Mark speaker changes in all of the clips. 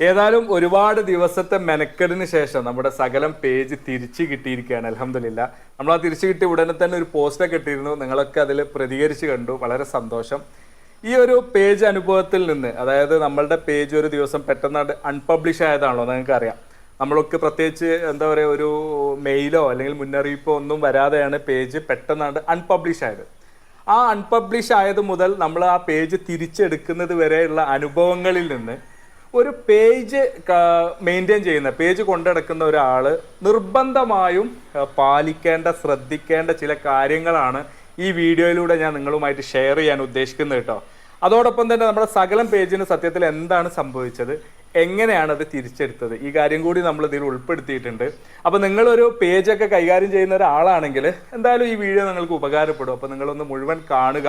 Speaker 1: ഏതായാലും ഒരുപാട് ദിവസത്തെ മെനക്കെടിന് ശേഷം നമ്മുടെ സകലം പേജ് തിരിച്ചു കിട്ടിയിരിക്കുകയാണ് അലഹമില്ല നമ്മൾ ആ തിരിച്ചു കിട്ടിയ ഉടനെ തന്നെ ഒരു പോസ്റ്റൊക്കെ ഇട്ടിരുന്നു. നിങ്ങളൊക്കെ അതിൽ പ്രതികരിച്ച് കണ്ടു. വളരെ സന്തോഷം. ഈ ഒരു പേജ് അനുഭവത്തിൽ നിന്ന് അതായത് നമ്മളുടെ പേജ് ഒരു ദിവസം പെട്ടെന്ന് അൺപബ്ലിഷ് ആയതാണല്ലോ നിങ്ങൾക്ക് അറിയാം. നമ്മളൊക്കെ പ്രത്യേകിച്ച് എന്താ പറയുക ഒരു മെയിലോ അല്ലെങ്കിൽ മുന്നറിയിപ്പോ ഒന്നും വരാതെയാണ് പേജ് പെട്ടെന്നാണ്ട് അൺപബ്ലിഷ് ആയത്. ആ അൺപബ്ലിഷ് ആയത് മുതൽ നമ്മൾ ആ പേജ് തിരിച്ചെടുക്കുന്നത് വരെയുള്ള അനുഭവങ്ങളിൽ നിന്ന് ഒരു പേജ് മെയിന്റെയിൻ ചെയ്യുന്ന പേജ് കൊണ്ടെടുക്കുന്ന ഒരാൾ നിർബന്ധമായും പാലിക്കേണ്ട ശ്രദ്ധിക്കേണ്ട ചില കാര്യങ്ങളാണ് ഈ വീഡിയോയിലൂടെ ഞാൻ നിങ്ങളുമായിട്ട് ഷെയർ ചെയ്യാൻ ഉദ്ദേശിക്കുന്നത് കേട്ടോ. അതോടൊപ്പം തന്നെ നമ്മുടെ സകലം പേജിന് സത്യത്തിൽ എന്താണ് സംഭവിച്ചത്? എങ്ങനെയാണ് അത് തിരിച്ചെടുത്തത്? ഈ കാര്യം കൂടി നമ്മൾ ഇതിൽ ഉൾപ്പെടുത്തിയിട്ടുണ്ട്. അപ്പോൾ നിങ്ങളൊരു പേജൊക്കെ കൈകാര്യം ചെയ്യുന്ന ഒരാളാണെങ്കിൽ എന്തായാലും ഈ വീഡിയോ നിങ്ങൾക്ക് ഉപകാരപ്പെടും. അപ്പോൾ നിങ്ങളൊന്ന് മുഴുവൻ കാണുക.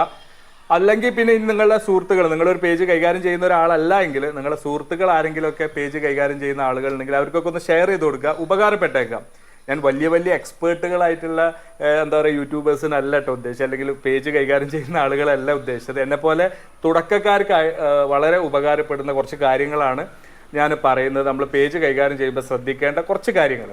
Speaker 1: അല്ലെങ്കിൽ പിന്നെ നിങ്ങളുടെ സുഹൃത്തുക്കൾ നിങ്ങളൊരു പേജ് കൈകാര്യം ചെയ്യുന്ന ഒരാളല്ല എങ്കിൽ നിങ്ങളുടെ സുഹൃത്തുക്കൾ ആരെങ്കിലും ഒക്കെ പേജ് കൈകാര്യം ചെയ്യുന്ന ആളുകൾ ഉണ്ടെങ്കിൽ അവർക്കൊക്കെ ഒന്ന് ഷെയർ ചെയ്ത് കൊടുക്കുക ഉപകാരപ്പെട്ടേക്കാം. ഞാൻ വലിയ വലിയ എക്സ്പേർട്ടുകളായിട്ടുള്ള എന്താ പറയുക യൂട്യൂബേഴ്സിനല്ല കേട്ടോ ഉദ്ദേശിച്ചത്. അല്ലെങ്കിൽ പേജ് കൈകാര്യം ചെയ്യുന്ന ആളുകളല്ല ഉദ്ദേശിച്ചത്. എന്നെ പോലെ തുടക്കക്കാർക്ക് വളരെ ഉപകാരപ്പെടുന്ന കുറച്ച് കാര്യങ്ങളാണ് ഞാൻ പറയുന്നത്. നമ്മൾ പേജ് കൈകാര്യം ചെയ്യുമ്പോൾ ശ്രദ്ധിക്കേണ്ട കുറച്ച് കാര്യങ്ങൾ.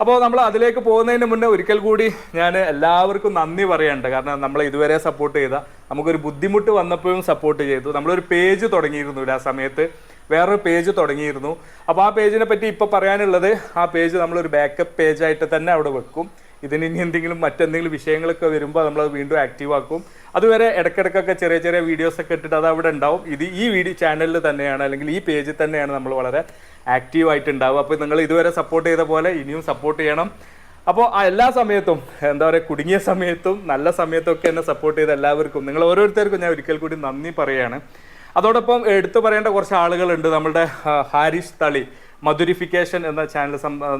Speaker 1: അപ്പോൾ നമ്മൾ അതിലേക്ക് പോകുന്നതിന് മുന്നേ ഒരിക്കൽ കൂടി ഞാൻ എല്ലാവർക്കും നന്ദി പറയണ്ട. കാരണം നമ്മൾ ഇതുവരെ സപ്പോർട്ട് ചെയ്ത നമുക്കൊരു ബുദ്ധിമുട്ട് വന്നപ്പോഴും സപ്പോർട്ട് ചെയ്തു. നമ്മളൊരു പേജ് തുടങ്ങിയിരുന്നു ആ സമയത്ത്. വേറൊരു പേജ് തുടങ്ങിയിരുന്നു. അപ്പോൾ ആ പേജിനെ പറ്റി ഇപ്പോൾ പറയാനുള്ളത് ആ പേജ് നമ്മളൊരു ബാക്കപ്പ് പേജായിട്ട് തന്നെ അവിടെ വെക്കും. ഇതിന് ഇനി എന്തെങ്കിലും മറ്റെന്തെങ്കിലും വിഷയങ്ങളൊക്കെ വരുമ്പോൾ നമ്മൾ വീണ്ടും ആക്റ്റീവ് ആക്കും. അതുവരെ ഇടയ്ക്കിടയ്ക്കൊക്കെ ചെറിയ ചെറിയ വീഡിയോസ് ഒക്കെ ഇട്ടിട്ട് അത് അവിടെ ഉണ്ടാവും. ഇത് ഈ വീഡിയോ ചാനലിൽ തന്നെയാണ് അല്ലെങ്കിൽ ഈ പേജിൽ തന്നെയാണ് നമ്മൾ വളരെ ആക്റ്റീവ് ആയിട്ട് ഉണ്ടാവുക. അപ്പോൾ നിങ്ങൾ ഇതുവരെ സപ്പോർട്ട് ചെയ്ത പോലെ ഇനിയും സപ്പോർട്ട് ചെയ്യണം. അപ്പോൾ ആ എല്ലാ സമയത്തും എന്താ പറയുക കുടുങ്ങിയ സമയത്തും നല്ല സമയത്തും ഒക്കെ എന്നെ സപ്പോർട്ട് ചെയ്ത എല്ലാവർക്കും നിങ്ങൾ ഓരോരുത്തർക്കും ഞാൻ ഒരിക്കൽ കൂടി നന്ദി പറയുകയാണ് അതോടൊപ്പം എടുത്തു പറയേണ്ട കുറച്ച് ആളുകളുണ്ട്. നമ്മുടെ ഹാരിഷ് തളി. മധുരിഫിക്കേഷൻ എന്ന ചാനൽ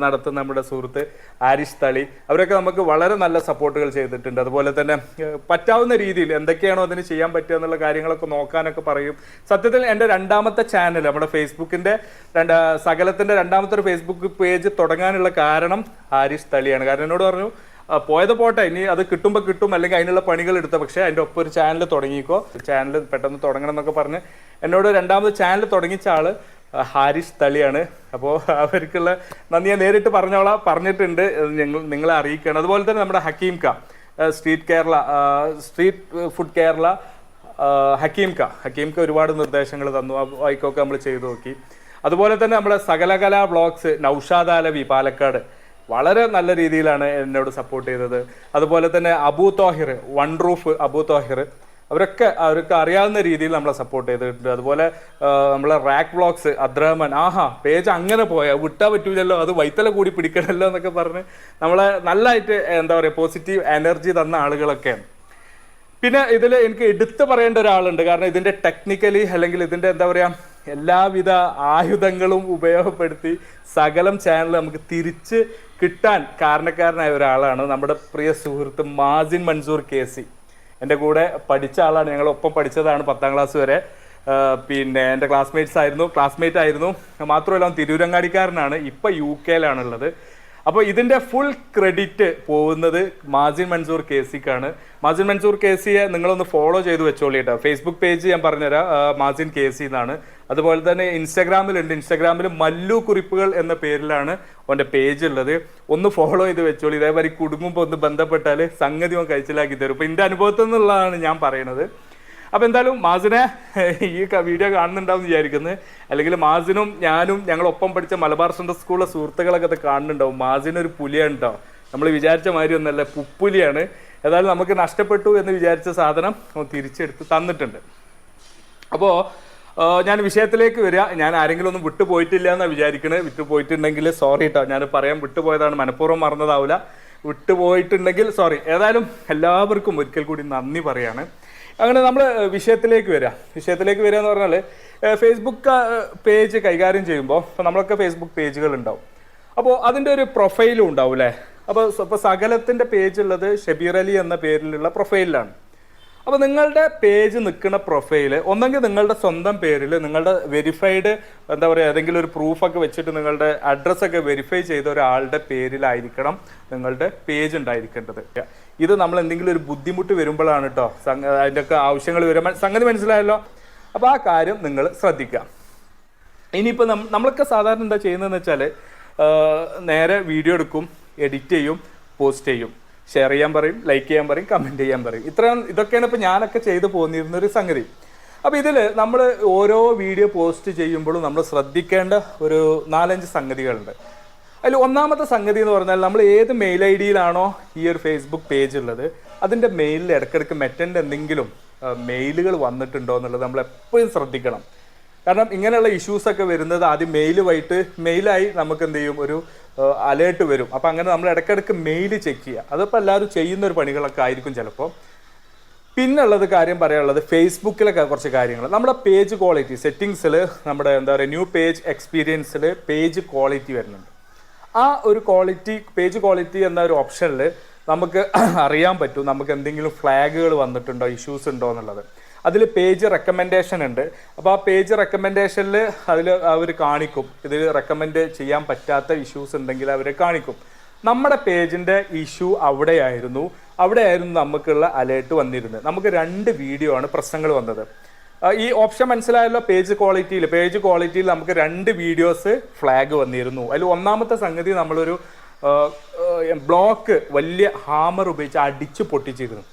Speaker 1: നടത്തുന്ന നമ്മുടെ സുഹൃത്ത് ആരിഷ് തളി. അവരൊക്കെ നമുക്ക് വളരെ നല്ല സപ്പോർട്ടുകൾ ചെയ്തിട്ടുണ്ട്. അതുപോലെ തന്നെ പറ്റാവുന്ന രീതിയിൽ എന്തൊക്കെയാണോ അതിന് ചെയ്യാൻ പറ്റുക എന്നുള്ള കാര്യങ്ങളൊക്കെ നോക്കാനൊക്കെ പറയും. സത്യത്തിൽ എന്റെ രണ്ടാമത്തെ ചാനൽ നമ്മുടെ ഫേസ്ബുക്കിന്റെ രണ്ട് സകലത്തിന്റെ രണ്ടാമത്തെ ഒരു ഫേസ്ബുക്ക് പേജ് തുടങ്ങാനുള്ള കാരണം ആരിഷ് തളിയാണ്. കാരണം എന്നോട് പറഞ്ഞു പോയത് പോട്ടെ ഇനി അത് കിട്ടുമ്പോൾ കിട്ടും അല്ലെങ്കിൽ അതിനുള്ള പണികൾ എടുത്ത പക്ഷേ അതിന്റെ ഒപ്പം ഒരു ചാനൽ തുടങ്ങിക്കോ. ചാനൽ പെട്ടെന്ന് തുടങ്ങണം എന്നൊക്കെ പറഞ്ഞ് എന്നോട് രണ്ടാമത് ചാനൽ തുടങ്ങിച്ച ആൾ ആ, ഹാരിസ് തളിയാണ്. അപ്പോൾ അവർക്കുള്ള നന്ദി ഞാൻ നേരിട്ട് പറഞ്ഞോളാം. പറഞ്ഞിട്ടുണ്ട്. ഞങ്ങൾ നിങ്ങളെ അറിയിക്കുകയാണ്. അതുപോലെ തന്നെ നമ്മുടെ ഹക്കീം ക street Kerala street food Kerala Hakeem ക. ഹക്കീം ക ഒരുപാട് നിർദ്ദേശങ്ങൾ തന്നു. ആയിക്കോക്കെ നമ്മൾ ചെയ്തു നോക്കി. അതുപോലെ തന്നെ നമ്മുടെ സകലകല ബ്ലോഗ്സ് നൗഷാദാലവി പാലക്കാട് വളരെ നല്ല രീതിയിലാണ് എന്നോട് സപ്പോർട്ട് ചെയ്തത്. അതുപോലെ തന്നെ അബു തോഹിർ വൺ റൂഫ് അബു തോഹിർ. അവരൊക്കെ അവർക്ക് അറിയാവുന്ന രീതിയിൽ നമ്മളെ സപ്പോർട്ട് ചെയ്തിട്ടുണ്ട്. അതുപോലെ നമ്മളെ റാക്ക് ബ്ലോഗ്സ് അദ്രഹമൻ ആഹാ പേജ് അങ്ങനെ പോയാ വിട്ടാ പറ്റൂലല്ലോ അത് വൈത്തല കൂടി പിടിക്കണമല്ലോ എന്നൊക്കെ പറഞ്ഞ് നമ്മളെ നല്ലതായിട്ട് എന്താ പറയുക പോസിറ്റീവ് എനർജി തന്ന ആളുകളൊക്കെയാണ് പിന്നെ ഇതിൽ എനിക്ക് എടുത്തു പറയേണ്ട ഒരാളുണ്ട്. കാരണം ഇതിന്റെ ടെക്നിക്കലി അല്ലെങ്കിൽ ഇതിന്റെ എന്താ പറയുക എല്ലാവിധ ആയുധങ്ങളും ഉപയോഗപ്പെടുത്തി സകലം ചാനൽ നമുക്ക് തിരിച്ച് കിട്ടാൻ കാരണക്കാരനായ ഒരാളാണ് നമ്മുടെ പ്രിയ സുഹൃത്ത് മാസിൻ മൻസൂർ കെ സി. എന്റെ കൂടെ പഠിച്ച ആളാണ്. ഞങ്ങൾ ഒപ്പം പഠിച്ചതാണ് പത്താം ക്ലാസ് വരെ. പിന്നെ എന്റെ ക്ലാസ്മേറ്റ്സ് ആയിരുന്നു. ക്ലാസ്മേറ്റ് ആയിരുന്നു. മാത്രമല്ല തിരൂരങ്ങാടിക്കാരനാണ്. ഇപ്പം യു കെയിലാണുള്ളത് അപ്പോൾ ഇതിന്റെ ഫുൾ ക്രെഡിറ്റ് പോകുന്നത് മാസിൻ മൻസൂർ കെ സിക്കാണ് മാസിൻ മൻസൂർ കെ സിയെ നിങ്ങളൊന്ന് ഫോളോ ചെയ്ത് വെച്ചോളി കേട്ടോ. ഫേസ്ബുക്ക് പേജ് ഞാൻ പറഞ്ഞുതരാം മാസിൻ കെ സി എന്നാണ് അതുപോലെ തന്നെ ഇൻസ്റ്റാഗ്രാമിലുണ്ട്. ഇൻസ്റ്റാഗ്രാമിൽ മല്ലു കുറിപ്പുകൾ എന്ന പേരിലാണ് അവന്റെ പേജ് ഉള്ളത്. ഒന്ന് ഫോളോ ചെയ്ത് വെച്ചോളി. ഇതേമാതിരി കുടുംബം ഒന്ന് ബന്ധപ്പെട്ടാൽ സംഗതി ഒന്ന് കഴിച്ചിലാക്കി തരും. ഇപ്പം എന്റെ അനുഭവത്തിൽ നിന്നുള്ളതാണ് ഞാൻ പറയുന്നത് അപ്പൊ എന്തായാലും മാസിനെ ഈ വീഡിയോ കാണുന്നുണ്ടാവും വിചാരിക്കുന്നത് അല്ലെങ്കിൽ മാസിനും ഞാനും ഞങ്ങൾ ഒപ്പം പഠിച്ച മലബാർ സെൻട്രൽ സ്കൂളിലെ സുഹൃത്തുക്കളൊക്കെ അത് കാണുന്നുണ്ടാവും. മാസിന് ഒരു പുലിയാണ് കേട്ടോ നമ്മൾ വിചാരിച്ച മാതിരി ഒന്നല്ല പുപ്പുലിയാണ്. ഏതായാലും നമുക്ക് നഷ്ടപ്പെട്ടു എന്ന് വിചാരിച്ച സാധനം തിരിച്ചെടുത്ത് തന്നിട്ടുണ്ട്. അപ്പോൾ ഞാൻ വിഷയത്തിലേക്ക് വരിക ഞാൻ ആരെങ്കിലും ഒന്നും വിട്ടുപോയിട്ടില്ല എന്നാണ് വിചാരിക്കുന്നത് വിട്ടുപോയിട്ടുണ്ടെങ്കിൽ സോറി കേട്ടോ ഞാൻ പറയാൻ വിട്ടുപോയതാണ് മനഃപൂർവം മറന്നതാവില്ല വിട്ടുപോയിട്ടുണ്ടെങ്കിൽ സോറി ഏതായാലും എല്ലാവർക്കും ഒരിക്കൽ കൂടി നന്ദി പറയാണ്. അങ്ങനെ നമ്മൾ വിഷയത്തിലേക്ക് വരിക വിഷയത്തിലേക്ക് വരിക എന്ന് പറഞ്ഞാൽ ഫേസ്ബുക്ക് പേജ് കൈകാര്യം ചെയ്യുമ്പോൾ ഇപ്പോൾ നമ്മളൊക്കെ ഫേസ്ബുക്ക് പേജുകൾ ഉണ്ടാവും. അപ്പോൾ അതിന്റെ ഒരു പ്രൊഫൈലും ഉണ്ടാവും അല്ലേ അപ്പോൾ ഇപ്പോൾ സകലത്തിന്റെ പേജ് ഉള്ളത് ഷബീർ അലി എന്ന പേരിലുള്ള പ്രൊഫൈലിലാണ് അപ്പോൾ നിങ്ങളുടെ പേജ് നിൽക്കുന്ന പ്രൊഫൈൽ ഒന്നെങ്കിൽ നിങ്ങളുടെ സ്വന്തം പേരിൽ നിങ്ങളുടെ വെരിഫൈഡ് എന്താ പറയുക ഏതെങ്കിലും ഒരു പ്രൂഫൊക്കെ വെച്ചിട്ട് നിങ്ങളുടെ അഡ്രസ്സൊക്കെ വെരിഫൈ ചെയ്ത ഒരാളുടെ പേരിലായിരിക്കണം നിങ്ങളുടെ പേജ് ഉണ്ടായിരിക്കേണ്ടത്. ഇത് നമ്മൾ എന്തെങ്കിലും ഒരു ബുദ്ധിമുട്ട് വരുമ്പോഴാണ് കേട്ടോ അതിന്റെയൊക്കെ ആവശ്യങ്ങൾ വരുമ്പോൾ സംഗതി മനസ്സിലായല്ലോ? അപ്പോൾ ആ കാര്യം നിങ്ങൾ ശ്രദ്ധിക്കുക. ഇനിയിപ്പോൾ നമ്മളൊക്കെ സാധാരണ എന്താ ചെയ്യുന്നതെന്ന് വെച്ചാൽ നേരെ വീഡിയോ എടുക്കും എഡിറ്റ് ചെയ്യും പോസ്റ്റ് ചെയ്യും. ഷെയർ ചെയ്യാൻ പറയും ലൈക്ക് ചെയ്യാൻ പറയും കമന്റ് ചെയ്യാൻ പറയും. ഇത്രയും ഇതൊക്കെയാണ് ഇപ്പോൾ ഞാനൊക്കെ ചെയ്തു പോന്നിരുന്ന ഒരു സംഗതി. അപ്പോൾ ഇതിൽ നമ്മൾ ഓരോ വീഡിയോ പോസ്റ്റ് ചെയ്യുമ്പോഴും നമ്മൾ ശ്രദ്ധിക്കേണ്ട ഒരു നാലഞ്ച് സംഗതികളുണ്ട്. അതിൽ ഒന്നാമത്തെ സംഗതി എന്ന് പറഞ്ഞാൽ നമ്മൾ ഏത് മെയിൽ ഐ ഡിയിലാണോ ഈ ഒരു ഫേസ്ബുക്ക് പേജ് ഉള്ളത് അതിന്റെ മെയിലിൽ ഇടയ്ക്കിടയ്ക്ക് മെറ്റന്റെ എന്തെങ്കിലും മെയിലുകൾ വന്നിട്ടുണ്ടോ എന്നുള്ളത് നമ്മൾ എപ്പോഴും ശ്രദ്ധിക്കണം. കാരണം ഇങ്ങനെയുള്ള ഇഷ്യൂസ് ഒക്കെ വരുന്നത് ആദ്യം മെയിൽ വൈകിട്ട് മെയിലായി നമുക്ക് എന്ത് ചെയ്യും? ഒരു അലേർട്ട് വരും. അപ്പം അങ്ങനെ നമ്മൾ ഇടയ്ക്കിടയ്ക്ക് മെയിൽ ചെക്ക് ചെയ്യുക. അതിപ്പോൾ എല്ലാവരും ചെയ്യുന്ന ഒരു പണികളൊക്കെ ആയിരിക്കും ചിലപ്പോൾ പിന്നുള്ളത് കാര്യം പറയാനുള്ളത് ഫേസ്ബുക്കിലൊക്കെ കുറച്ച് കാര്യങ്ങൾ നമ്മുടെ പേജ് ക്വാളിറ്റി സെറ്റിങ്സിൽ നമ്മുടെ എന്താ പറയുക ന്യൂ പേജ് എക്സ്പീരിയൻസിൽ പേജ് ക്വാളിറ്റി വരുന്നുണ്ട്. ആ ഒരു ക്വാളിറ്റി പേജ് ക്വാളിറ്റി എന്ന ഒരു ഓപ്ഷനിൽ നമുക്ക് അറിയാൻ പറ്റും. നമുക്ക് എന്തെങ്കിലും ഫ്ലാഗുകൾ വന്നിട്ടുണ്ടോ ഇഷ്യൂസ് ഉണ്ടോ എന്നുള്ളത്. അതിൽ പേജ് റെക്കമെൻഡേഷൻ ഉണ്ട്. അപ്പോൾ ആ പേജ് റെക്കമെൻഡേഷനിൽ അതിൽ അവർ കാണിക്കും. ഇതിൽ റെക്കമെൻഡ് ചെയ്യാൻ പറ്റാത്ത ഇഷ്യൂസ് ഉണ്ടെങ്കിൽ അവർ കാണിക്കും. നമ്മുടെ പേജിന്റെ ഇഷ്യൂ അവിടെയായിരുന്നു. അവിടെയായിരുന്നു നമുക്കുള്ള അലേർട്ട് വന്നിരുന്നത്. നമുക്ക് രണ്ട് വീഡിയോ ആണ് പ്രശ്നങ്ങൾ വന്നത്. ഈ ഓപ്ഷൻ മനസ്സിലായല്ലോ പേജ് ക്വാളിറ്റിയിൽ പേജ് ക്വാളിറ്റിയിൽ നമുക്ക് രണ്ട് വീഡിയോസ് ഫ്ലാഗ് വന്നിരുന്നു. അതിൽ ഒന്നാമത്തെ സംഗതി നമ്മളൊരു ബ്ലോക്ക് വലിയ ഹാമർ ഉപയോഗിച്ച് അടിച്ച് പൊട്ടിച്ചിരുന്നു.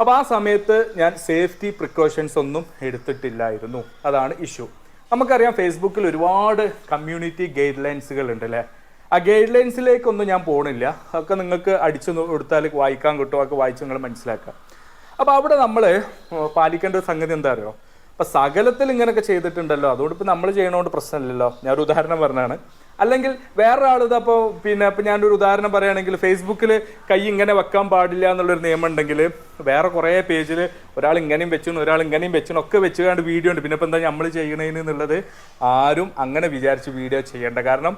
Speaker 1: അപ്പോൾ ആ സമയത്ത് ഞാൻ സേഫ്റ്റി പ്രിക്കോഷൻസ് ഒന്നും എടുത്തിട്ടില്ലായിരുന്നു. അതാണ് ഇഷ്യൂ. നമുക്കറിയാം ഫേസ്ബുക്കിൽ ഒരുപാട് കമ്മ്യൂണിറ്റി ഗൈഡ് ലൈൻസുകൾ ഉണ്ട് അല്ലേ? ആ ഗൈഡ് ലൈൻസിലേക്കൊന്നും ഞാൻ പോണില്ല. അതൊക്കെ നിങ്ങൾക്ക് അടിച്ചു കൊടുത്താൽ വായിക്കാൻ കിട്ടും. അതൊക്കെ വായിച്ച് നിങ്ങൾ മനസ്സിലാക്കാം. അപ്പോൾ അവിടെ നമ്മൾ പാലിക്കേണ്ട ഒരു സംഗതി എന്താ അറിയോ? അപ്പം സകലത്തിൽ ഇങ്ങനെയൊക്കെ ചെയ്തിട്ടുണ്ടല്ലോ. അതുകൊണ്ട് ഇപ്പം നമ്മൾ ചെയ്യണോണ്ട് പ്രശ്നമില്ലല്ലോ. ഞാൻ ഒരു ഉദാഹരണം പറഞ്ഞാണ്. അല്ലെങ്കിൽ വേറൊരാൾ ഇതപ്പോൾ പിന്നെ ഇപ്പം ഞാനൊരു ഉദാഹരണം പറയുകയാണെങ്കിൽ ഫേസ്ബുക്കിൽ കൈ ഇങ്ങനെ വെക്കാൻ പാടില്ല എന്നുള്ളൊരു നിയമം ഉണ്ടെങ്കിൽ വേറെ കുറേ പേജിൽ ഒരാൾ ഇങ്ങനെയും വെച്ചു ഒരാൾ ഇങ്ങനെയും വെച്ചു ഒക്കെ വെച്ചുകൊണ്ട് വീഡിയോ ഉണ്ട്. പിന്നെ ഇപ്പം എന്താ നമ്മൾ ചെയ്യണേന്ന് ആരും അങ്ങനെ വിചാരിച്ച് വീഡിയോ ചെയ്യേണ്ട. കാരണം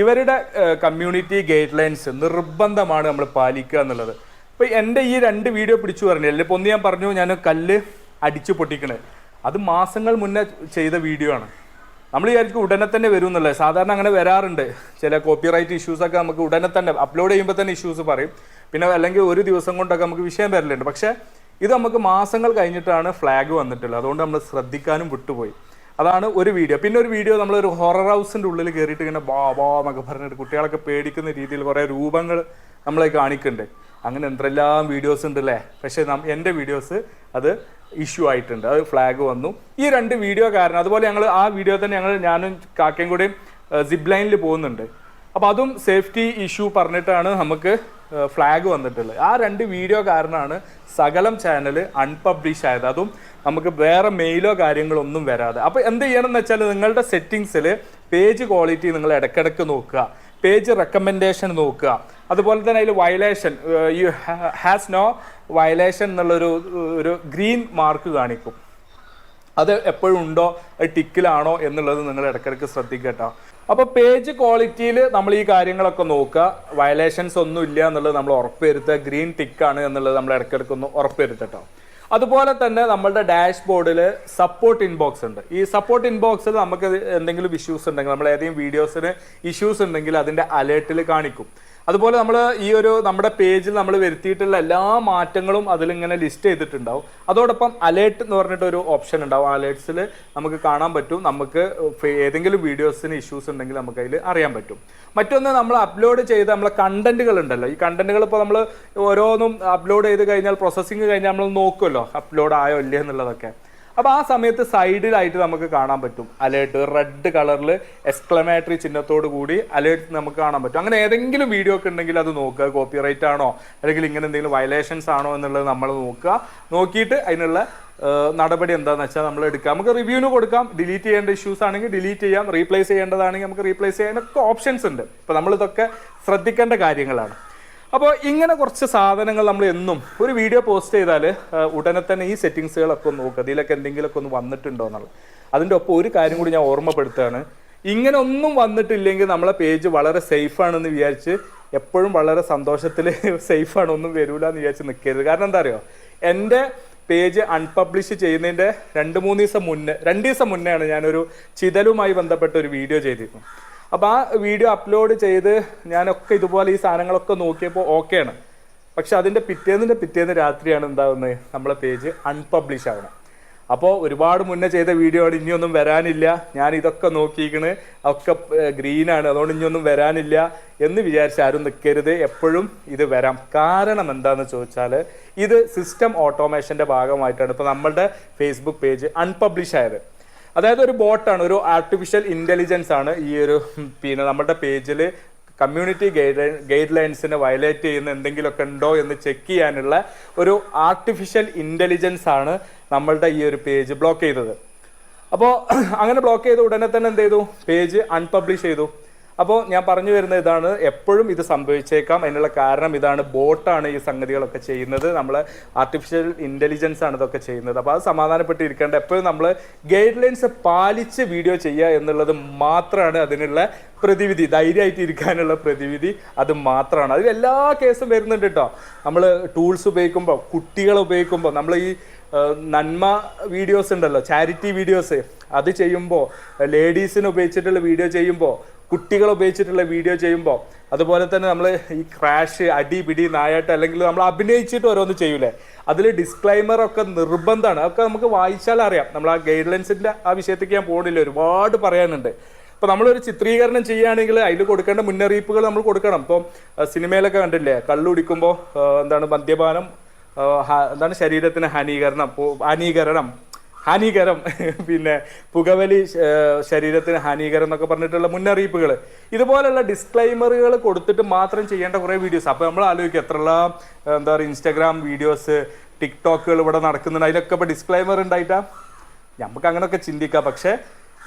Speaker 1: ഇവരുടെ കമ്മ്യൂണിറ്റി ഗൈഡ് ലൈൻസ് നിർബന്ധമാണ് നമ്മൾ പാലിക്കുക എന്നുള്ളത്. ഇപ്പൊ എന്റെ ഈ രണ്ട് വീഡിയോ പിടിച്ചു പറഞ്ഞില്ല? ഇപ്പോൾ ഒന്ന് ഞാൻ പറഞ്ഞു ഞാൻ കല്ല് അടിച്ചു പൊട്ടിക്കണേ. അത് മാസങ്ങൾ മുന്നേ ചെയ്ത വീഡിയോ ആണ്. നമ്മൾ വിചാരിക്കും ഉടനെ തന്നെ വരും എന്നുള്ളത് സാധാരണ അങ്ങനെ വരാറുണ്ട്. ചില കോപ്പിറൈറ്റ് ഇഷ്യൂസ് ഒക്കെ നമുക്ക് ഉടനെ തന്നെ അപ്ലോഡ് ചെയ്യുമ്പോൾ തന്നെ ഇഷ്യൂസ് പറയും. പിന്നെ അല്ലെങ്കിൽ ഒരു ദിവസം കൊണ്ടൊക്കെ നമുക്ക് വിഷയം വരലുണ്ട്. പക്ഷേ ഇത് നമുക്ക് മാസങ്ങൾ കഴിഞ്ഞിട്ടാണ് ഫ്ലാഗ് വന്നിട്ടുള്ളത്. അതുകൊണ്ട് നമ്മൾ ശ്രദ്ധിക്കാനും വിട്ടുപോയി. അതാണ് ഒരു വീഡിയോ പിന്നെ ഒരു വീഡിയോ നമ്മൾ ഒരു ഹൊറർ ഹൗസിന്റെ ഉള്ളിൽ കയറിയിട്ട് ഇങ്ങനെ ബാബാ എന്നൊക്കെ പറഞ്ഞിട്ട് കുട്ടികളൊക്കെ പേടിക്കുന്ന രീതിയിൽ കുറേ രൂപങ്ങൾ നമ്മളെ കാണിക്കുന്നുണ്ട്. അങ്ങനെ എന്തെല്ലാം വീഡിയോസ് ഉണ്ട് അല്ലേ പക്ഷേ എന്റെ വീഡിയോസ് അത് ഇഷ്യൂ ആയിട്ടുണ്ട്. അത് ഫ്ലാഗ് വന്നു. ഈ രണ്ട് വീഡിയോ കാരണം അതുപോലെ ഞങ്ങൾ ആ വീഡിയോ തന്നെ ഞങ്ങൾ ഞാനും കാക്കയും കൂടെയും സിബ് ലൈനിൽ പോകുന്നുണ്ട്. അപ്പോൾ അതും സേഫ്റ്റി ഇഷ്യൂ പറഞ്ഞിട്ടാണ് നമുക്ക് ഫ്ലാഗ് വന്നിട്ടുള്ളത്. ആ രണ്ട് വീഡിയോ കാരണമാണ് സകലം ചാനൽ അൺപബ്ലിഷ് ആയത്. അതും നമുക്ക് വേറെ മെയിലോ കാര്യങ്ങളോ ഒന്നും വരാതെ. അപ്പോൾ എന്ത് ചെയ്യണം എന്ന് വെച്ചാൽ നിങ്ങളുടെ സെറ്റിങ്സിൽ പേജ് ക്വാളിറ്റി നിങ്ങൾ ഇടയ്ക്കിടയ്ക്ക് നോക്കുക. പേജ് റെക്കമെൻഡേഷൻ നോക്കുക. അതുപോലെ തന്നെ അതിൽ violation you has no violation എന്നുള്ളൊരു ഒരു ഗ്രീൻ മാർക്ക് കാണിക്കും. അത് എപ്പോഴും ഉണ്ടോ? അത് ടിക്കിലാണോ എന്നുള്ളത് നിങ്ങൾ ഇടയ്ക്കിടയ്ക്ക് ശ്രദ്ധിക്കട്ടോ അപ്പോൾ പേജ് ക്വാളിറ്റിയിൽ നമ്മൾ ഈ കാര്യങ്ങളൊക്കെ നോക്കുക. വയലേഷൻസ് ഒന്നും ഇല്ല എന്നുള്ളത് നമ്മൾ ഉറപ്പുവരുത്തുക. ഗ്രീൻ ടിക്കാണ് എന്നുള്ളത് നമ്മൾ ഇടയ്ക്കിടയ്ക്ക് ഒന്ന് ഉറപ്പുവരുത്തട്ടോ അതുപോലെ തന്നെ നമ്മളുടെ ഡാഷ്ബോർഡിൽ സപ്പോർട്ട് ഇൻബോക്സ് ഉണ്ട്. ഈ സപ്പോർട്ട് ഇൻബോക്സിൽ നമുക്ക് എന്തെങ്കിലും ഇഷ്യൂസ് ഉണ്ടെങ്കിൽ നമ്മൾ ഏതെങ്കിലും വീഡിയോസിന് ഇഷ്യൂസ് ഉണ്ടെങ്കിൽ അതിന്റെ അലേർട്ടിൽ കാണിക്കും. അതുപോലെ നമ്മൾ ഈ ഒരു നമ്മുടെ പേജിൽ നമ്മൾ വരുത്തിയിട്ടുള്ള എല്ലാ മാറ്റങ്ങളും അതിലിങ്ങനെ ലിസ്റ്റ് ചെയ്തിട്ടുണ്ടാവും. അതോടൊപ്പം അലേർട്ട് എന്ന് പറഞ്ഞിട്ട് ഒരു ഓപ്ഷൻ ഉണ്ടാവും. അലേർട്സിൽ നമുക്ക് കാണാൻ പറ്റും. നമുക്ക് ഏതെങ്കിലും വീഡിയോസിന് ഇഷ്യൂസ് ഉണ്ടെങ്കിൽ നമുക്ക് അതിൽ അറിയാൻ പറ്റും. മറ്റൊന്ന് നമ്മൾ അപ്ലോഡ് ചെയ്ത നമ്മളെ കണ്ടന്റുകൾ ഉണ്ടല്ലോ. ഈ കണ്ടന്റുകൾ ഇപ്പോൾ നമ്മൾ ഓരോന്നും അപ്ലോഡ് ചെയ്ത് കഴിഞ്ഞാൽ പ്രോസസ്സിങ് കഴിഞ്ഞാൽ നമ്മൾ നോക്കുമല്ലോ അപ്ലോഡ് ആയോ ഇല്ലേ എന്നുള്ളതൊക്കെ. അപ്പോൾ ആ സമയത്ത് സൈഡിലായിട്ട് നമുക്ക് കാണാൻ പറ്റും. അലേർട്ട് റെഡ് കളറിൽ എക്സ്ക്ലമേറ്ററി ചിഹ്നത്തോട് കൂടി അലേർട്ട് നമുക്ക് കാണാൻ പറ്റും. അങ്ങനെ ഏതെങ്കിലും വീഡിയോ ഒക്കെ ഉണ്ടെങ്കിൽ അത് നോക്കുക. കോപ്പിറൈറ്റ് ആണോ? അല്ലെങ്കിൽ ഇങ്ങനെ എന്തെങ്കിലും വയലേഷൻസ് ആണോ എന്നുള്ളത് നമ്മൾ നോക്കുക. നോക്കിയിട്ട് അതിനുള്ള നടപടി എന്താണെന്ന് വെച്ചാൽ നമ്മൾ എടുക്കാം നമുക്ക് റിവ്യൂവിന് കൊടുക്കാം. ഡിലീറ്റ് ചെയ്യേണ്ട ഇഷ്യൂസ് ആണെങ്കിൽ ഡിലീറ്റ് ചെയ്യാം. റീപ്ലേസ് ചെയ്യേണ്ടതാണെങ്കിൽ നമുക്ക് റീപ്ലേസ് ചെയ്യാനൊക്കെ ഓപ്ഷൻസ് ഉണ്ട്. അപ്പോൾ നമ്മളിതൊക്കെ ശ്രദ്ധിക്കേണ്ട കാര്യങ്ങളാണ്. അപ്പോൾ ഇങ്ങനെ കുറച്ച് സാധനങ്ങൾ നമ്മൾ എന്നും ഒരു വീഡിയോ പോസ്റ്റ് ചെയ്താൽ ഉടനെ തന്നെ ഈ സെറ്റിങ്സുകളൊക്കെ ഒന്ന് നോക്കുക ഇതിലൊക്കെ എന്തെങ്കിലുമൊക്കെ ഒന്ന് വന്നിട്ടുണ്ടോ എന്നുള്ളത്. അതിന്റെ ഒപ്പം ഒരു കാര്യം കൂടി ഞാൻ ഓർമ്മപ്പെടുത്തുകയാണ്. ഇങ്ങനെ ഒന്നും വന്നിട്ടില്ലെങ്കിൽ നമ്മളെ പേജ് വളരെ സേഫാണെന്ന് വിചാരിച്ച് എപ്പോഴും വളരെ സന്തോഷത്തിൽ സേഫാണ് ഒന്നും വരൂല എന്ന് വിചാരിച്ച് നിൽക്കരുത് കാരണം എന്താ അറിയോ? എന്റെ പേജ് അൺപബ്ലിഷ് ചെയ്യുന്നതിന്റെ രണ്ട് മൂന്ന് ദിവസം മുന്നേ രണ്ട് ദിവസം മുന്നെയാണ് ഞാനൊരു ചിതലുമായി ബന്ധപ്പെട്ട ഒരു വീഡിയോ ചെയ്തിരുന്നു അപ്പോൾ ആ വീഡിയോ അപ്ലോഡ് ചെയ്ത് ഞാനൊക്കെ ഇതുപോലെ ഈ സാധനങ്ങളൊക്കെ നോക്കിയപ്പോൾ ഓക്കെയാണ്. പക്ഷെ അതിന്റെ പിറ്റേന്നിന്റെ പിറ്റേന്ന് രാത്രിയാണ് എന്താകുന്നത് നമ്മളെ പേജ് അൺപബ്ലിഷ് ആവണം. അപ്പോൾ ഒരുപാട് മുന്നേ ചെയ്ത വീഡിയോ ആണ് ഇനിയൊന്നും വരാനില്ല. ഞാൻ ഇതൊക്കെ നോക്കിയിരിക്കണ്. ഒക്കെ ഗ്രീനാണ്. അതുകൊണ്ട് ഇനിയൊന്നും വരാനില്ല എന്ന് വിചാരിച്ച് ആരും നിൽക്കരുത് എപ്പോഴും ഇത് വരാം. കാരണം എന്താണെന്ന് ചോദിച്ചാൽ ഇത് സിസ്റ്റം ഓട്ടോമേഷന്റെ ഭാഗമായിട്ടാണ് ഇപ്പോൾ നമ്മളുടെ ഫേസ്ബുക്ക് പേജ് അൺപബ്ലിഷ് ആയത്. അതായത് ഒരു ബോട്ടാണ് ഒരു ആർട്ടിഫിഷ്യൽ ഇന്റലിജൻസ് ആണ് ഈ ഒരു പിന്നെ നമ്മുടെ പേജിൽ കമ്മ്യൂണിറ്റി ഗൈഡ് ഗൈഡ് ലൈൻസിനെ വയലേറ്റ് ചെയ്യുന്ന എന്തെങ്കിലുമൊക്കെ ഉണ്ടോ എന്ന് ചെക്ക് ചെയ്യാനുള്ള ഒരു ആർട്ടിഫിഷ്യൽ ഇന്റലിജൻസ് ആണ് നമ്മളുടെ ഈ ഒരു പേജ് ബ്ലോക്ക് ചെയ്തത്. അപ്പോൾ അങ്ങനെ ബ്ലോക്ക് ചെയ്ത ഉടനെ തന്നെ എന്ത് ചെയ്തു? പേജ് അൺപബ്ലിഷ് ചെയ്തു. അപ്പോൾ ഞാൻ പറഞ്ഞു വരുന്ന ഇതാണ്. എപ്പോഴും ഇത് സംഭവിച്ചേക്കാം അതിനുള്ള കാരണം ഇതാണ്. ബോട്ടാണ് ഈ സംഗതികളൊക്കെ ചെയ്യുന്നത്. നമ്മൾ ആർട്ടിഫിഷ്യൽ ഇന്റലിജൻസ് ആണ് ഇതൊക്കെ ചെയ്യുന്നത്. അപ്പോൾ അത് സമാധാനപ്പെട്ടിരിക്കേണ്ട. എപ്പോഴും നമ്മൾ ഗൈഡ് ലൈൻസ് പാലിച്ച് വീഡിയോ ചെയ്യുക എന്നുള്ളത് മാത്രമാണ് അതിനുള്ള പ്രതിവിധി. ധൈര്യമായിട്ട് ഇരിക്കാനുള്ള പ്രതിവിധി അത് മാത്രമാണ് അതിൽ എല്ലാ കേസും വരുന്നുണ്ട് കേട്ടോ നമ്മൾ ടൂൾസ് ഉപയോഗിക്കുമ്പോൾ കുട്ടികളെ ഉപയോഗിക്കുമ്പോൾ നമ്മൾ ഈ നന്മ വീഡിയോസ് ഉണ്ടല്ലോ ചാരിറ്റി വീഡിയോസ് അത് ചെയ്യുമ്പോൾ ലേഡീസിന് ഉപയോഗിച്ചിട്ടുള്ള വീഡിയോ ചെയ്യുമ്പോൾ കുട്ടികളെ ഉപയോഗിച്ചിട്ടുള്ള വീഡിയോ ചെയ്യുമ്പോൾ അതുപോലെ തന്നെ നമ്മൾ ഈ ക്രാഷ് അടി പിടി നായാട്ട് അല്ലെങ്കിൽ നമ്മൾ അഭിനയിച്ചിട്ട് ഓരോന്ന് ചെയ്യൂലേ? അതിൽ ഡിസ്ക്ലൈമർ ഒക്കെ നിർബന്ധമാണ്. അതൊക്കെ നമുക്ക് വായിച്ചാൽ അറിയാം. നമ്മൾ ആ ഗൈഡ് ലൈൻസിന്റെ ആ വിഷയത്തേക്ക് ഞാൻ പോകണില്ല ഒരുപാട് പറയാനുണ്ട്. ഇപ്പം നമ്മളൊരു ചിത്രീകരണം ചെയ്യുകയാണെങ്കിൽ അതിൽ കൊടുക്കേണ്ട മുന്നറിയിപ്പുകൾ നമ്മൾ കൊടുക്കണം. ഇപ്പം സിനിമയിലൊക്കെ കണ്ടില്ലേ? കള്ളുടിക്കുമ്പോൾ എന്താണ് മദ്യപാനം എന്താണ് ശരീരത്തിന് ഹാനികരണം ഹാനികരണം ഹാനികരം. പിന്നെ പുകവലി ശരീരത്തിന് ഹാനികരം എന്നൊക്കെ പറഞ്ഞിട്ടുള്ള മുന്നറിയിപ്പുകൾ ഇതുപോലെയുള്ള ഡിസ്ക്ലൈമറുകൾ കൊടുത്തിട്ട് മാത്രം ചെയ്യേണ്ട കുറേ വീഡിയോസ് അപ്പോൾ നമ്മൾ ആലോചിക്കുക എത്രയെല്ലാം എന്താ പറയുക ഇൻസ്റ്റാഗ്രാം വീഡിയോസ് ടിക്ടോക്കുകൾ ഇവിടെ നടക്കുന്നുണ്ട്. അതിലൊക്കെ ഇപ്പോൾ ഡിസ്ക്ലൈമർ ഉണ്ടായിട്ടാ? നമുക്ക് അങ്ങനെയൊക്കെ ചിന്തിക്കാം. പക്ഷേ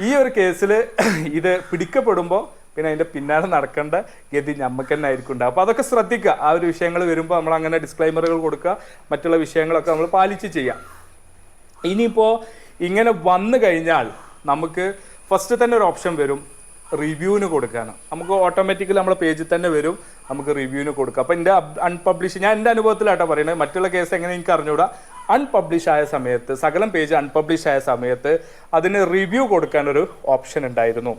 Speaker 1: ഈ ഒരു കേസിൽ ഇത് പിടിക്കപ്പെടുമ്പോൾ പിന്നെ അതിന്റെ പിന്നാലെ നടക്കേണ്ട ഗതി നമുക്ക് തന്നെ ആയിരിക്കും ഉണ്ടാവും അപ്പോൾ അതൊക്കെ ശ്രദ്ധിക്കുക. ആ ഒരു വിഷയങ്ങൾ വരുമ്പോൾ നമ്മൾ അങ്ങനെ ഡിസ്ക്ലൈമറുകൾ കൊടുക്കുക. മറ്റുള്ള വിഷയങ്ങളൊക്കെ നമ്മൾ പാലിച്ച് ചെയ്യാം. ഇനിയിപ്പോൾ ഇങ്ങനെ വന്നു കഴിഞ്ഞാൽ നമുക്ക് ഫസ്റ്റ് തന്നെ ഒരു ഓപ്ഷൻ വരും റിവ്യൂവിന് കൊടുക്കാൻ. നമുക്ക് ഓട്ടോമാറ്റിക്കലി നമ്മുടെ പേജിൽ തന്നെ വരും നമുക്ക് റിവ്യൂവിന് കൊടുക്കാം. അപ്പോൾ എന്റെ അൺപബ്ലിഷ് ഞാൻ എന്റെ അനുഭവത്തിലാട്ടോ പറയുന്നത് മറ്റുള്ള കേസ് എങ്ങനെ എനിക്ക് അറിഞ്ഞുകൂടാ അൺപബ്ലിഷ് ആയ സമയത്ത് സകലം പേജ് അൺപബ്ലിഷ് ആയ സമയത്ത് അതിന് റിവ്യൂ കൊടുക്കാനൊരു ഓപ്ഷൻ ഉണ്ടായിരുന്നു.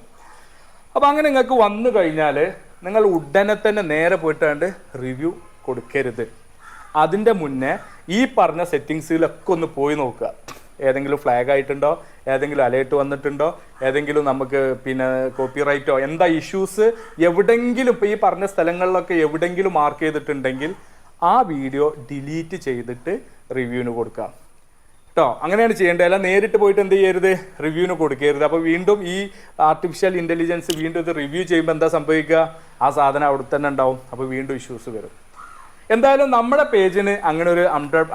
Speaker 1: അപ്പോൾ അങ്ങനെ നിങ്ങൾക്ക് വന്നു കഴിഞ്ഞാൽ നിങ്ങൾ ഉടനെ തന്നെ നേരെ പോയിട്ടാണ്ട് റിവ്യൂ കൊടുക്കരുത്. അതിന്റെ മുന്നേ ഈ പറഞ്ഞ സെറ്റിങ്സിലൊക്കെ ഒന്ന് പോയി നോക്കുക. ഏതെങ്കിലും ഫ്ലാഗ് ആയിട്ടുണ്ടോ? ഏതെങ്കിലും അലേർട്ട് വന്നിട്ടുണ്ടോ? ഏതെങ്കിലും നമുക്ക് പിന്നെ കോപ്പിറൈറ്റോ എന്താ ഇഷ്യൂസ് എവിടെങ്കിലും ഇപ്പോൾ ഈ പറഞ്ഞ സ്ഥലങ്ങളിലൊക്കെ എവിടെങ്കിലും മാർക്ക് ചെയ്തിട്ടുണ്ടെങ്കിൽ ആ വീഡിയോ ഡിലീറ്റ് ചെയ്തിട്ട് റിവ്യൂവിന് കൊടുക്കാം. കേട്ടോ അങ്ങനെയാണ് ചെയ്യേണ്ടത്. അല്ല നേരിട്ട് പോയിട്ട് എന്ത് ചെയ്യരുത്? റിവ്യൂവിന് കൊടുക്കരുത്. അപ്പോൾ വീണ്ടും ഈ ആർട്ടിഫിഷ്യൽ ഇന്റലിജൻസ് വീണ്ടും ഇത് റിവ്യൂ ചെയ്യുമ്പോൾ എന്താ സംഭവിക്കുക? ആ സാധനം അവിടെ തന്നെ ഉണ്ടാവും. അപ്പോൾ വീണ്ടും ഇഷ്യൂസ് വരും. എന്തായാലും നമ്മുടെ പേജിന് അങ്ങനെ ഒരു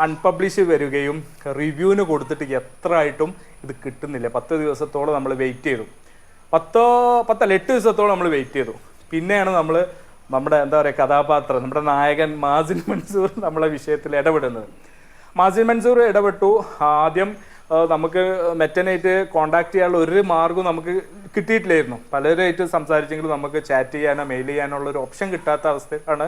Speaker 1: അൺപബ്ലിഷ് വരികയും റിവ്യൂവിന് കൊടുത്തിട്ട് എത്ര ആയിട്ടും ഇത് കിട്ടുന്നില്ല. പത്ത് ദിവസത്തോളം നമ്മൾ വെയിറ്റ് ചെയ്തു. പത്തോ പത്തല്ല എട്ട് ദിവസത്തോളം നമ്മൾ വെയിറ്റ് ചെയ്തു. പിന്നെയാണ് നമ്മൾ നമ്മുടെ എന്താ പറയുക കഥാപാത്രം നമ്മുടെ നായകൻ മാസിൻ മൻസൂർ നമ്മളെ വിഷയത്തിൽ ഇടപെടുന്നത്. മാസിൻ മൻസൂർ ഇടപെട്ടു. ആദ്യം നമുക്ക് മെറ്റനായിട്ട് കോണ്ടാക്ട് ചെയ്യാനുള്ള ഒരു മാർഗവും നമുക്ക് കിട്ടിയിട്ടില്ലായിരുന്നു. പലരുമായിട്ട് സംസാരിച്ചെങ്കിലും നമുക്ക് ചാറ്റ് ചെയ്യാനോ മെയിൽ ചെയ്യാനോ ഉള്ള ഒരു ഓപ്ഷൻ കിട്ടാത്ത അവസ്ഥയിലാണ്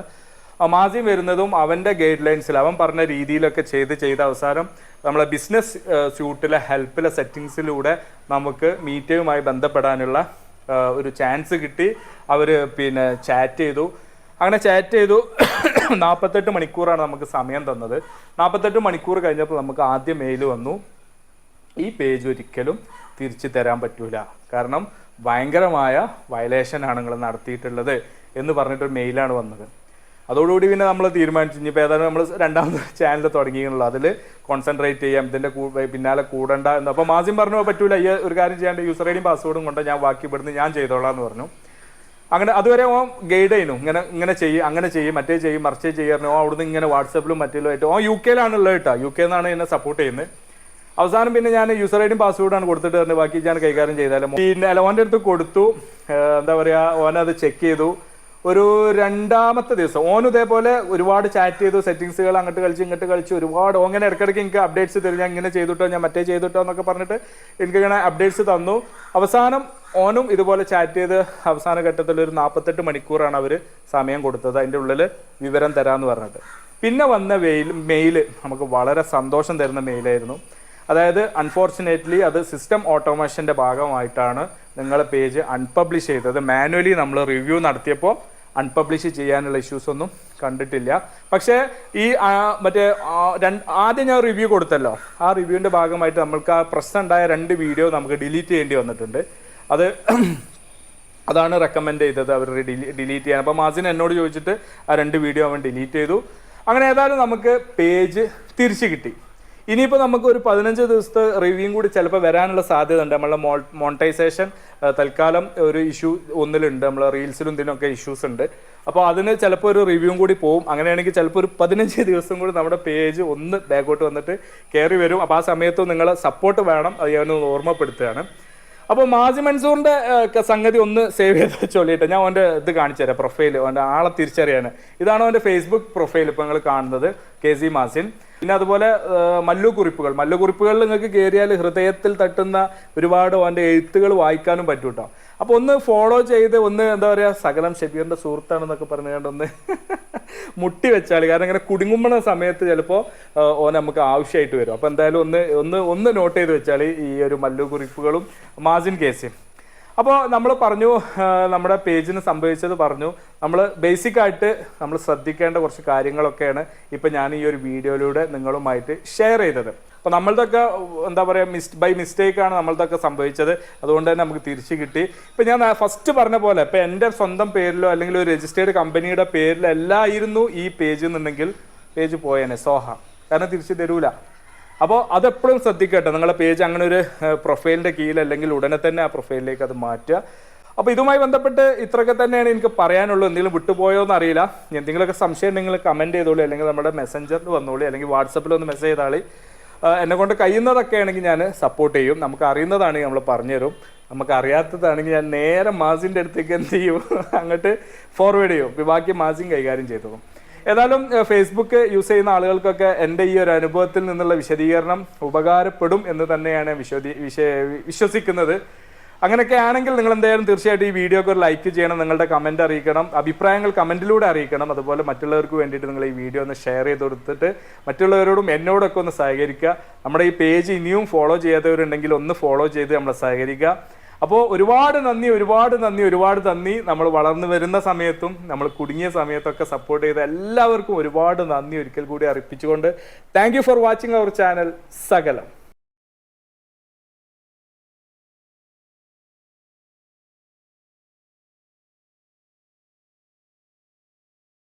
Speaker 1: ആ വരുന്നതും അവന്റെ ഗൈഡ് ലൈൻസിൽ അവൻ പറഞ്ഞ രീതിയിലൊക്കെ ചെയ്ത് ചെയ്ത അവസാനം നമ്മളെ ബിസിനസ് സ്യൂട്ടിലെ ഹെൽപ്പിലെ സെറ്റിങ്സിലൂടെ നമുക്ക് മീറ്റയുമായി ബന്ധപ്പെടാനുള്ള ഒരു ചാൻസ് കിട്ടി. അവർ പിന്നെ ചാറ്റ് ചെയ്തു. അങ്ങനെ ചാറ്റ് ചെയ്തു. നാൽപ്പത്തെട്ട് മണിക്കൂറാണ് നമുക്ക് സമയം തന്നത്. നാൽപ്പത്തെട്ട് മണിക്കൂർ കഴിഞ്ഞപ്പോൾ നമുക്ക് ആദ്യം മെയിൽ വന്നു. ഈ പേജ് ഒരിക്കലും തിരിച്ചു തരാൻ പറ്റൂല. കാരണം ഭയങ്കരമായ വയലേഷനാണ് നിങ്ങൾ നടത്തിയിട്ടുള്ളത് എന്ന് പറഞ്ഞിട്ടൊരു മെയിലാണ് വന്നത്. അതോടുകൂടി പിന്നെ നമ്മൾ തീരുമാനിച്ചു. ഇനിയിപ്പോൾ ഏതായാലും നമ്മൾ രണ്ടാമത് ചാനൽ തുടങ്ങിയുള്ളൂ അതിൽ കോൺസെൻട്രേറ്റ് ചെയ്യാം. ഇതിന്റെ പിന്നാലെ കൂടണ്ട എന്ന്. അപ്പോൾ മാസിം പറഞ്ഞു പറ്റൂല. ഈ ഒരു കാര്യം ചെയ്യാണ്ട് യൂസർ ഐ ഡിയും പാസ്വേഡും കൊണ്ട് ഞാൻ ബാക്കി ഇവിടുന്ന് ഞാൻ ചെയ്തോളാം എന്ന് പറഞ്ഞു. അങ്ങനെ അതുവരെ ഓ ഗൈഡ് ചെയ്യുന്നു ഇങ്ങനെ ഇങ്ങനെ ചെയ്യും അങ്ങനെ ചെയ്യും മറ്റേ ചെയ്യും മറിച്ചേ ചെയ്യാറുണ്ട് ഓ അവിടുന്ന് ഇങ്ങനെ വാട്സപ്പിലും മറ്റേലുമായിട്ട് ഓ യു കെയിലാണുള്ളത് കേട്ടോ. യു കെ എന്നാണ് എന്നെ സപ്പോർട്ട് ചെയ്യുന്നത്. അവസാനം പിന്നെ ഞാൻ യൂസർ ഐ ഡിയും പാസ്വേഡാണ് കൊടുത്തിട്ട് തന്നെ ബാക്കി ഞാൻ കൈകാര്യം ചെയ്താലും. പിന്നെ ഓന്റെ അടുത്ത് കൊടുത്തു. എന്താ പറയുക ഓനത് ചെക്ക് ചെയ്തു. ഒരു രണ്ടാമത്തെ ദിവസം. ഓൻ ഇതേപോലെ ഒരുപാട് ചാറ്റ് ചെയ്തു സെറ്റിങ്സുകൾ അങ്ങോട്ട് കളിച്ച് ഇങ്ങോട്ട് കളിച്ച് ഒരുപാട് ഓങ്ങനെ ഇടയ്ക്കിടയ്ക്ക് എനിക്ക് അപ്ഡേറ്റ്സ് തരും. ഞാൻ ഇങ്ങനെ ചെയ്തിട്ടോ ഞാൻ മറ്റേ ചെയ്തിട്ടോ എന്നൊക്കെ പറഞ്ഞിട്ട് എനിക്ക് ഇങ്ങനെ അപ്ഡേറ്റ്സ് തന്നു. അവസാനം ഓനും ഇതുപോലെ ചാറ്റ് ചെയ്ത് അവസാന ഘട്ടത്തിൽ ഒരു നാൽപ്പത്തെട്ട് മണിക്കൂറാണ് അവർ സമയം കൊടുത്തത്. അതിന്റെ ഉള്ളിൽ വിവരം തരാമെന്ന് പറഞ്ഞിട്ട്. പിന്നെ വന്ന വെയിൽ മെയിൽ നമുക്ക് വളരെ സന്തോഷം തരുന്ന മെയിലായിരുന്നു അതായത് അൺഫോർച്ചുനേറ്റ്ലി അത് സിസ്റ്റം ഓട്ടോമേഷന്റെ ഭാഗമായിട്ടാണ് നിങ്ങളെ പേജ് അൺപബ്ലിഷ് ചെയ്തത്. മാനുവലി നമ്മൾ റിവ്യൂ നടത്തിയപ്പോൾ അൺപബ്ലിഷ് ചെയ്യാനുള്ള ഇഷ്യൂസ് ഒന്നും കണ്ടിട്ടില്ല. പക്ഷേ ഈ മറ്റേ ആദ്യം ഞാൻ റിവ്യൂ കൊടുത്തല്ലോ. ആ റിവ്യൂവിന്റെ ഭാഗമായിട്ട് നമ്മൾക്ക് ആ പ്രശ്നം ഉണ്ടായ രണ്ട് വീഡിയോ നമുക്ക് ഡിലീറ്റ് ചെയ്യേണ്ടി വന്നിട്ടുണ്ട്. അത് അതാണ് റെക്കമെൻഡ് ചെയ്തത് അവർ ഡിലീറ്റ് ചെയ്യാൻ. അപ്പോൾ മാസിൻ എന്നോട് ചോദിച്ചിട്ട് ആ രണ്ട് വീഡിയോ അവൻ ഡിലീറ്റ് ചെയ്തു. അങ്ങനെ ഏതായാലും നമുക്ക് പേജ് തിരിച്ചു കിട്ടി. ഇനിയിപ്പോൾ നമുക്ക് ഒരു പതിനഞ്ച് ദിവസത്തെ റിവ്യൂയും കൂടി ചിലപ്പോൾ വരാനുള്ള സാധ്യത ഉണ്ട് നമ്മളെ മോ മോണിറ്റൈസേഷൻ തൽക്കാലം ഒരു ഇഷ്യൂ ഒന്നിലുണ്ട്. നമ്മളെ റീൽസിലും ഇതിനൊക്കെ ഇഷ്യൂസ് ഉണ്ട്. അപ്പോൾ അതിന് ചിലപ്പോൾ ഒരു റിവ്യൂവും കൂടി പോകും അങ്ങനെയാണെങ്കിൽ ചിലപ്പോൾ ഒരു പതിനഞ്ച് ദിവസം കൂടി നമ്മുടെ പേജ് ഒന്ന് ബാക്കോട്ട് വന്നിട്ട് കയറി വരും. അപ്പോൾ ആ സമയത്ത് നിങ്ങളെ സപ്പോർട്ട് വേണം. അത് ഞാനൊന്ന് ഓർമ്മപ്പെടുത്തുകയാണ്. അപ്പോൾ മാസി മൻസൂറിന്റെ സംഗതി ഒന്ന് സേവ് ചെയ്ത് വെച്ചോളിയിട്ട് ഞാൻ അവന്റെ ഇത് കാണിച്ചു തരാം പ്രൊഫൈൽ അവന്റെ ആളെ തിരിച്ചറിയാൻ ഇതാണ് അവന്റെ ഫേസ്ബുക്ക് പ്രൊഫൈൽ ഇപ്പോൾ നിങ്ങൾ കാണുന്നത് കെ സി മാസിൻ. പിന്നെ അതുപോലെ മല്ലു കുറിപ്പുകൾ. മല്ലു കുറിപ്പുകളിൽ നിങ്ങൾക്ക് കയറിയാൽ ഹൃദയത്തിൽ തട്ടുന്ന ഒരുപാട് അവന്റെ എഴുത്തുകൾ വായിക്കാനും പറ്റൂട്ടോ. അപ്പോൾ ഒന്ന് ഫോളോ ചെയ്ത് ഒന്ന് എന്താ പറയുക സകലം ഷബീറിന്റെ സുഹൃത്താണെന്നൊക്കെ പറഞ്ഞുകൊണ്ട് ഒന്ന് മുട്ടി വെച്ചാൽ കാരണം ഇങ്ങനെ കുടുങ്ങുമ്പണ സമയത്ത് ചിലപ്പോ ഓൻ നമുക്ക് ആവശ്യമായിട്ട് വരും. അപ്പോൾ എന്തായാലും ഒന്ന് ഒന്ന് ഒന്ന് നോട്ട് ചെയ്ത് വെച്ചാൽ ഈ ഒരു മല്ലു കുറിപ്പുകളും മാസിൻ കേസും അപ്പോൾ നമ്മൾ പറഞ്ഞു നമ്മുടെ പേജിന് സംഭവിച്ചത് പറഞ്ഞു. നമ്മൾ ബേസിക് ആയിട്ട് നമ്മൾ ശ്രദ്ധിക്കേണ്ട കുറച്ച് കാര്യങ്ങളൊക്കെയാണ് ഇപ്പം ഞാൻ ഈ ഒരു വീഡിയോയിലൂടെ നിങ്ങളുമായിട്ട് ഷെയർ ചെയ്തത്. അപ്പോൾ നമ്മളതൊക്കെ എന്താ പറയുക മിസ് ബൈ മിസ്റ്റേക്കാണ് നമ്മളതൊക്കെ സംഭവിച്ചത്. അതുകൊണ്ട് തന്നെ നമുക്ക് തിരിച്ചു കിട്ടി. ഇപ്പം ഞാൻ ഫസ്റ്റ് പറഞ്ഞ പോലെ ഇപ്പം എന്റെ സ്വന്തം പേരിലോ അല്ലെങ്കിൽ ഒരു രജിസ്റ്റേർഡ് കമ്പനിയുടെ പേരിലല്ലായിരുന്നു ഈ പേജ് എന്നുണ്ടെങ്കിൽ പേജ് പോയേനെ സോഹ. കാരണം തിരിച്ചു തരൂല. അപ്പോൾ അതെപ്പോഴും ശ്രദ്ധിക്കട്ടെ. നിങ്ങളുടെ പേജ് അങ്ങനെ ഒരു പ്രൊഫൈലിന്റെ കീഴിൽ അല്ലെങ്കിൽ ഉടനെ തന്നെ ആ പ്രൊഫൈലിലേക്ക് അത് മാറ്റുക. അപ്പോൾ ഇതുമായി ബന്ധപ്പെട്ട് ഇത്രയൊക്കെ തന്നെയാണ് എനിക്ക് പറയാനുള്ളൂ. എന്തെങ്കിലും വിട്ടുപോയോ എന്ന് അറിയില്ല. എന്തെങ്കിലുമൊക്കെ സംശയം ഉണ്ടെങ്കിൽ കമന്റ് ചെയ്തോളൂ അല്ലെങ്കിൽ നമ്മുടെ മെസ്സഞ്ചറിൽ വന്നോളൂ അല്ലെങ്കിൽ വാട്സപ്പിൽ ഒന്ന് മെസ്സേജ് ചെയ്താളി. എന്നെ കൊണ്ട് കഴിയുന്നതൊക്കെ ആണെങ്കിൽ ഞാൻ സപ്പോർട്ട് ചെയ്യും. നമുക്ക് അറിയുന്നതാണെങ്കിൽ നമ്മൾ പറഞ്ഞുതരും. നമുക്ക് അറിയാത്തതാണെങ്കിൽ ഞാൻ നേരെ മാസിന്റെ അടുത്തേക്ക് എന്ത് ചെയ്യും? അങ്ങോട്ട് ഫോർവേഡ് ചെയ്യും. ബാക്കി മാസിൻ കൈകാര്യം ചെയ്തോളും. ഏതായാലും ഫേസ്ബുക്ക് യൂസ് ചെയ്യുന്ന ആളുകൾക്കൊക്കെ എന്റെ ഈ ഒരു അനുഭവത്തിൽ നിന്നുള്ള വിശദീകരണം ഉപകാരപ്പെടും എന്ന് തന്നെയാണ് വിശ്വതി വിശ വിശ്വസിക്കുന്നത്. അങ്ങനെയൊക്കെ ആണെങ്കിൽ നിങ്ങൾ എന്തായാലും തീർച്ചയായിട്ടും ഈ വീഡിയോക്ക് ഒരു ലൈക്ക് ചെയ്യണം നിങ്ങളുടെ കമന്റ് അറിയിക്കണം അഭിപ്രായങ്ങൾ കമന്റിലൂടെ അറിയിക്കണം. അതുപോലെ മറ്റുള്ളവർക്ക് വേണ്ടിയിട്ട് നിങ്ങൾ ഈ വീഡിയോ ഒന്ന് ഷെയർ ചെയ്ത് കൊടുത്തിട്ട് മറ്റുള്ളവരോടും എന്നോടൊക്കെ ഒന്ന് സഹകരിക്കുക. നമ്മുടെ ഈ പേജ് ഇനിയും ഫോളോ ചെയ്യാത്തവരുണ്ടെങ്കിൽ ഒന്ന് ഫോളോ ചെയ്ത് നമ്മളെ സഹകരിക്കുക. അപ്പോൾ ഒരുപാട് നന്ദി ഒരുപാട് നന്ദി ഒരുപാട് നന്ദി. നമ്മൾ വളർന്നു വരുന്ന സമയത്തും നമ്മൾ കുടുങ്ങിയ സമയത്തൊക്കെ സപ്പോർട്ട് ചെയ്ത എല്ലാവർക്കും ഒരുപാട് നന്ദി ഒരിക്കൽ കൂടി അറിയിപ്പിച്ചുകൊണ്ട് thank for watching our channel സകലം.